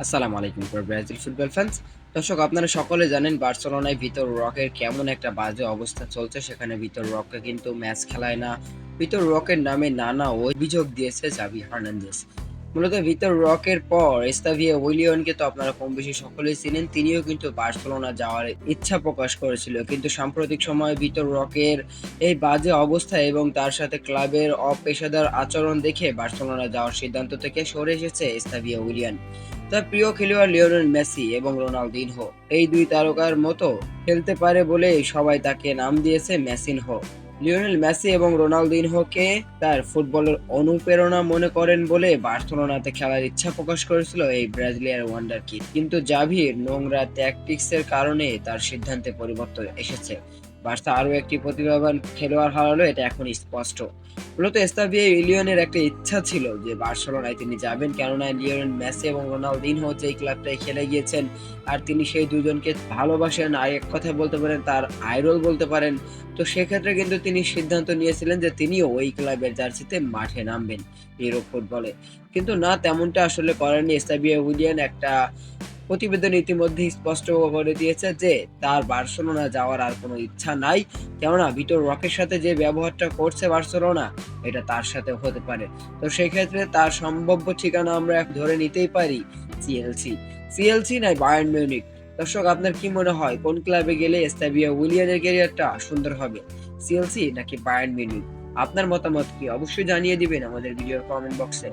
আসসালামু আলাইকুম for Brazil football fans দর্শক, আপনারা সকলে জানেন বার্সেলোনায় ভিতর রকের কেমন একটা বাজে অবস্থা চলছে। সেখানে ভিতর রককে কিন্তু ম্যাচ খেলায় না। ভিতর রকের নামে নানা অভিযোগ দিয়েছে জাভি হার্নান্দেস মূলত ভিতর রকের পর এস্তাভিয়া উইলিয়নকে তো আপনারা কম বেশি সকলেই চিনেন। তিনিও কিন্তু বার্সেলোনা যাওয়ার ইচ্ছা প্রকাশ করেছিল। কিন্তু সাম্প্রতিক সময়ে ভিতর রকের এই বাজে অবস্থা এবং তার সাথে ক্লাবের অপেশাদার আচরণ দেখে বার্সেলোনা যাওয়ার সিদ্ধান্ত থেকে সরে এসেছে এস্তাভিয়া উইলিয়ান। তার প্রিয় খেলোয়াড় লিওনেল মেসি এবং রোনালদিনহো। এই দুই তারকার মতো খেলতে পারে বলে সবাই তাকে নাম দিয়েছে মেসিনহো। লিওনেল মেসি এবং রোনালদিনহোকে তার ফুটবলের অনুপ্রেরণা মনে করেন বলে বার্সেলোনাতে খেলার ইচ্ছা প্রকাশ করেছিল এই ব্রাজিলিয়ার ওয়ান্ডার কিড কিন্তু জাভির নোংরা ট্যাকটিক্সের কারণে তার সিদ্ধান্তে পরিবর্তন এসেছে। বার্সা আরও একটি প্রতিভাবান খেলোয়াড় হারালো, এটা এখন স্পষ্ট। মূলত এস্তাভিয়া ইলিয়নের একটা ইচ্ছা ছিল যে বার্সেলোনায় তিনি যাবেন। কেননা লিওনেল মেসি এবং রোনালদিনহো যে এই ক্লাবটায় খেলে গিয়েছেন, আর তিনি সেই দুজনকে ভালোবাসেন। আর এক কথা বলতে পারেন, তার আইডল বলতে পারেন। তো সেক্ষেত্রে কিন্তু তিনি সিদ্ধান্ত নিয়েছিলেন যে তিনিও ওই ক্লাবের জার্সিতে মাঠে নামবেন ইউরোপ ফুটবলে। কিন্তু না, তেমনটা আসলে করেননি এস্তাভিয়া উইলিয়ান একটা প্রতিবেদন ইতিমধ্যে স্পষ্ট করে দিয়েছে যে তার বার্সেলোনা যাওয়ার আর কোনো ইচ্ছা নাই। কেননা ভিতর রকের সাথে যে ব্যবহারটা করছে বার্সেলোনা, এটা তার সাথে হতে পারে। তো সেই ক্ষেত্রে তার সম্ভাব্য ঠিকানা আমরা ধরে নিতেই পারি সিএলসি। সিএলসি নাই বায়ার্ন মিউনিক দর্শক, আপনার কি মনে হয়, কোন ক্লাবে গেলে এস্তাবিয়া উইলিয়ানের ক্যারিয়ারটা সুন্দর হবে, সিএলসি নাকি বায়ার্ন মিউনিক আপনার মতামত কি? অবশ্যই জানিয়ে দিবেন আমাদের ভিডিওর কমেন্ট বক্সে।